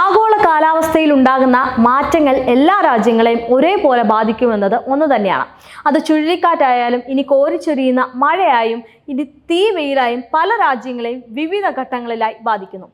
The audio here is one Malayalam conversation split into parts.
ആഗോള കാലാവസ്ഥയിൽ ഉണ്ടാകുന്ന മാറ്റങ്ങൾ എല്ലാ രാജ്യങ്ങളെയും ഒരേപോലെ ബാധിക്കുമെന്നത് ഒന്ന് തന്നെയാണ്. അത് ചുഴലിക്കാറ്റായാലും ഇനി കോരിച്ചൊരിയുന്ന മഴയായും ഇനി തീ വെയിലായും പല രാജ്യങ്ങളെയും വിവിധ ഘട്ടങ്ങളിലായി ബാധിക്കുന്നു.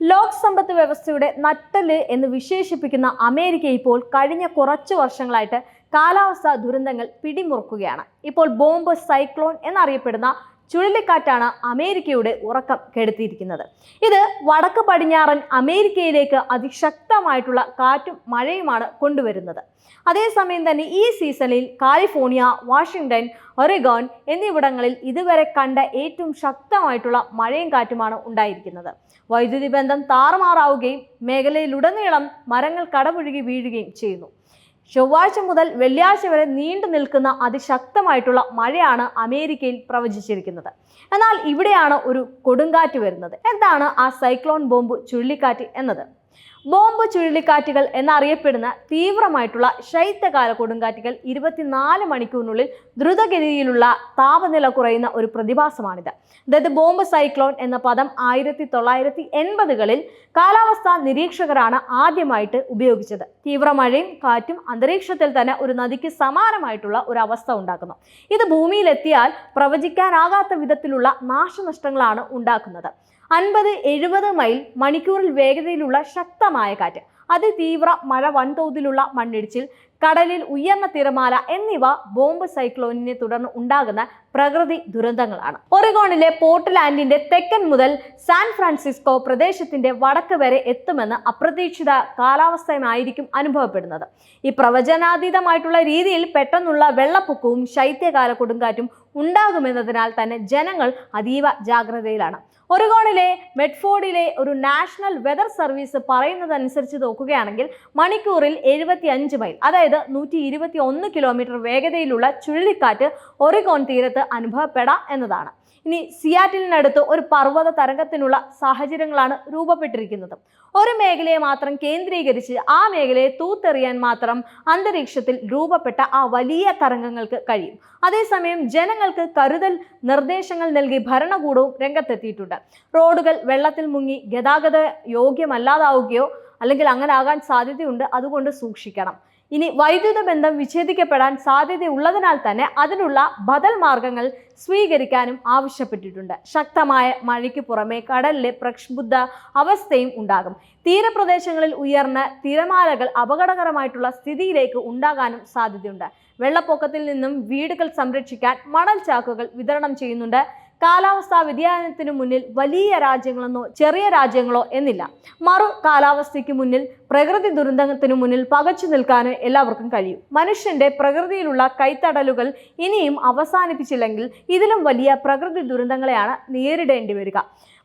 ലോക് സമ്പത്ത് വ്യവസ്ഥയുടെ നട്ടൽ എന്ന് വിശേഷിപ്പിക്കുന്ന അമേരിക്ക ഇപ്പോൾ കഴിഞ്ഞ കുറച്ച് വർഷങ്ങളായിട്ട് കാലാവസ്ഥാ ദുരന്തങ്ങൾ പിടിമുറുക്കുകയാണ്. ഇപ്പോൾ ബോംബ് സൈക്ലോൺ എന്നറിയപ്പെടുന്ന ചുഴലിക്കാറ്റാണ് അമേരിക്കയുടെ ഉറക്കം കെടുത്തിയിരിക്കുന്നത്. ഇത് വടക്ക് പടിഞ്ഞാറൻ അമേരിക്കയിലേക്ക് അതിശക്തമായിട്ടുള്ള കാറ്റും മഴയുമാണ് കൊണ്ടുവരുന്നത്. അതേസമയം തന്നെ ഈ സീസണിൽ കാലിഫോർണിയ വാഷിങ്ടൺ ഒറിഗോൺ എന്നിവിടങ്ങളിൽ ഇതുവരെ കണ്ട ഏറ്റവും ശക്തമായിട്ടുള്ള മഴയും കാറ്റുമാണ് ഉണ്ടായിരിക്കുന്നത്. വൈദ്യുതി ബന്ധം താറുമാറാവുകയും മേഖലയിലുടനീളം മരങ്ങൾ കടപുഴുകി വീഴുകയും ചെയ്യുന്നു. ചൊവ്വാഴ്ച മുതൽ വെള്ളിയാഴ്ച വരെ നീണ്ടു നിൽക്കുന്ന അതിശക്തമായിട്ടുള്ള മഴയാണ് അമേരിക്കയിൽ പ്രവചിച്ചിരിക്കുന്നത്. എന്നാൽ ഇവിടെയാണ് ഒരു കൊടുങ്കാറ്റ് വരുന്നത്. എന്താണ് ആ സൈക്ലോൺ ബോംബ് ചുഴലിക്കാറ്റ് എന്നത്? ബോംബ് ചുഴലിക്കാറ്റുകൾ എന്നറിയപ്പെടുന്ന തീവ്രമായിട്ടുള്ള ശൈത്യകാല കൊടുങ്കാറ്റുകൾ ഇരുപത്തിനാല് മണിക്കൂറിനുള്ളിൽ ദ്രുതഗതിയിലുള്ള താപനില കുറയുന്ന ഒരു പ്രതിഭാസമാണിത്. അതായത് ബോംബ് സൈക്ലോൺ എന്ന പദം ആയിരത്തി തൊള്ളായിരത്തി എൺപതുകളിൽ കാലാവസ്ഥാ നിരീക്ഷകരാണ് ആദ്യമായിട്ട് ഉപയോഗിച്ചത്. തീവ്രമഴയും കാറ്റും അന്തരീക്ഷത്തിൽ തന്നെ ഒരു നദിക്ക് സമാനമായിട്ടുള്ള ഒരു അവസ്ഥ ഉണ്ടാക്കുന്നു. ഇത് ഭൂമിയിലെത്തിയാൽ പ്രവചിക്കാനാകാത്ത വിധത്തിലുള്ള നാശനഷ്ടങ്ങളാണ് ഉണ്ടാക്കുന്നത്. അൻപത് എഴുപത് മൈൽ മണിക്കൂറിൽ വേഗതയിലുള്ള ശക്തമായ കാറ്റ്. അതിതീവ്ര മഴ വൻതോതിലുള്ള മണ്ണിടിച്ചിൽ കടലിൽ ഉയർന്ന തിരമാല എന്നിവ ബോംബ് സൈക്ലോണിനെ തുടർന്ന് ഉണ്ടാകുന്ന പ്രകൃതി ദുരന്തങ്ങളാണ്. ഒറിഗോണിലെ പോർട്ട്ലാൻഡിന്റെ തെക്കൻ മുതൽ സാൻ ഫ്രാൻസിസ്കോ പ്രദേശത്തിന്റെ വടക്ക് വരെ എത്തുമെന്ന് അപ്രതീക്ഷിത കാലാവസ്ഥയുമായിരിക്കും അനുഭവപ്പെടുന്നത്. ഈ പ്രവചനാതീതമായിട്ടുള്ള രീതിയിൽ പെട്ടെന്നുള്ള വെള്ളപ്പൊക്കവും ശൈത്യകാല കൊടുങ്കാറ്റും ഉണ്ടാകുമെന്നതിനാൽ തന്നെ ജനങ്ങൾ അതീവ ജാഗ്രതയിലാണ്. ഒറിഗോണിലെ മെഡ്ഫോർഡിലെ ഒരു നാഷണൽ വെതർ സർവീസ് പറയുന്നതനുസരിച്ച് നോക്കുകയാണെങ്കിൽ മണിക്കൂറിൽ എഴുപത്തി മൈൽ അതായത് നൂറ്റി ഇരുപത്തി ഒന്ന് കിലോമീറ്റർ വേഗതയിലുള്ള ചുഴലിക്കാറ്റ് ഒറിഗോൺ തീരത്ത് അനുഭവപ്പെടാം എന്നതാണ്. ഇനി സിയാറ്റിലിനടുത്ത് ഒരു പർവത തരംഗത്തിനുള്ള സാഹചര്യങ്ങളാണ് രൂപപ്പെട്ടിരിക്കുന്നത്. ഒരു മേഖലയെ മാത്രം കേന്ദ്രീകരിച്ച് ആ മേഖലയെ തൂത്തെറിയാൻ മാത്രം അന്തരീക്ഷത്തിൽ രൂപപ്പെട്ട ആ വലിയ തരംഗങ്ങൾക്ക് കഴിയും. അതേസമയം ജനങ്ങൾക്ക് കരുതൽ നിർദ്ദേശങ്ങൾ നൽകി ഭരണകൂടവും രംഗത്തെത്തിയിട്ടുണ്ട്. റോഡുകൾ വെള്ളത്തിൽ മുങ്ങി ഗതാഗത യോഗ്യമല്ലാതാവുകയോ അല്ലെങ്കിൽ അങ്ങനെ ആകാൻ സാധ്യതയുണ്ട് അതുകൊണ്ട് സൂക്ഷിക്കണം. ഇനി വൈദ്യുത ബന്ധം വിച്ഛേദിക്കപ്പെടാൻ സാധ്യതയുള്ളതിനാൽ തന്നെ അതിനുള്ള ബദൽ മാർഗങ്ങൾ സ്വീകരിക്കാനും ആവശ്യപ്പെട്ടിട്ടുണ്ട്. ശക്തമായ മഴയ്ക്ക് പുറമെ കടലിലെ പ്രക്ഷുബ്ധ അവസ്ഥയും ഉണ്ടാകും. തീരപ്രദേശങ്ങളിൽ ഉയർന്ന തിരമാലകൾ അപകടകരമായിട്ടുള്ള സ്ഥിതിയിലേക്ക് ഉണ്ടാകാനും സാധ്യതയുണ്ട്. വെള്ളപ്പൊക്കത്തിൽ നിന്നും വീടുകൾ സംരക്ഷിക്കാൻ മണൽ ചാക്കുകൾ വിതരണം ചെയ്യുന്നുണ്ട്. കാലാവസ്ഥാ വ്യതിയാനത്തിന് മുന്നിൽ വലിയ രാജ്യങ്ങളെന്നോ ചെറിയ രാജ്യങ്ങളോ എന്നില്ല. മറു കാലാവസ്ഥയ്ക്ക് മുന്നിൽ പ്രകൃതി ദുരന്തത്തിനു മുന്നിൽ പകച്ചു നിൽക്കാൻ എല്ലാവർക്കും കഴിയും. മനുഷ്യന്റെ പ്രകൃതിയിലുള്ള കൈത്തടലുകൾ ഇനിയും അവസാനിപ്പിച്ചില്ലെങ്കിൽ ഇതിലും വലിയ പ്രകൃതി ദുരന്തങ്ങളെയാണ് നേരിടേണ്ടി വരിക.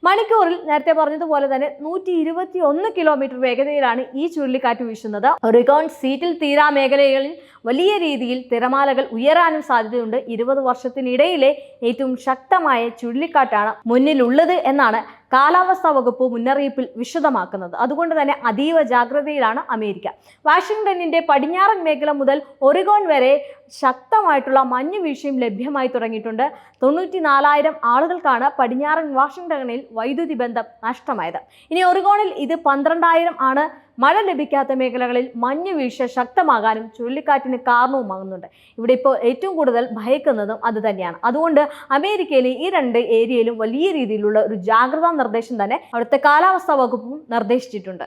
മണിക്കൂറിൽ നേരത്തെ പറഞ്ഞതുപോലെ തന്നെ നൂറ്റി ഇരുപത്തി ഒന്ന് കിലോമീറ്റർ വേഗതയിലാണ് ഈ ചുഴലിക്കാറ്റ് വീശുന്നത്. റിഗോൺ സീറ്റിൽ തീരാ മേഖലകളിൽ വലിയ രീതിയിൽ തിരമാലകൾ ഉയരാനും സാധ്യതയുണ്ട്. ഇരുപത് വർഷത്തിനിടയിലെ ഏറ്റവും ശക്തമായ ചുഴലിക്കാറ്റാണ് മുന്നിലുള്ളത് എന്നാണ് കാലാവസ്ഥാ വകുപ്പ് മുന്നറിയിപ്പിൽ വിശദമാക്കുന്നത്. അതുകൊണ്ട് തന്നെ അതീവ ജാഗ്രതയിലാണ് അമേരിക്ക. വാഷിംഗ്ടണിന്റെ പടിഞ്ഞാറൻ മേഖല മുതൽ ഒറിഗോൺ വരെ ശക്തമായിട്ടുള്ള മഞ്ഞ് വീഴ്ചയും ലഭ്യമായി തുടങ്ങിയിട്ടുണ്ട്. തൊണ്ണൂറ്റി നാലായിരം ആളുകൾക്കാണ് പടിഞ്ഞാറൻ വാഷിംഗ്ടണിൽ വൈദ്യുതി ബന്ധം നഷ്ടമായത്. ഇനി ഒറിഗോണിൽ ഇത് പന്ത്രണ്ടായിരം ആണ്. മഴ ലഭിക്കാത്ത മേഖലകളിൽ മഞ്ഞ് വീഴ്ച ശക്തമാകാനും ചുഴലിക്കാറ്റിന് കാരണവുമാകുന്നുണ്ട്. ഇവിടെ ഇപ്പോൾ ഏറ്റവും കൂടുതൽ ഭയക്കുന്നതും അത് തന്നെയാണ്. അതുകൊണ്ട് അമേരിക്കയിലെ ഈ രണ്ട് ഏരിയയിലും വലിയ രീതിയിലുള്ള ഒരു ജാഗ്രതാ നിർദ്ദേശം തന്നെ അവിടുത്തെ കാലാവസ്ഥാ വകുപ്പും നിർദ്ദേശിച്ചിട്ടുണ്ട്.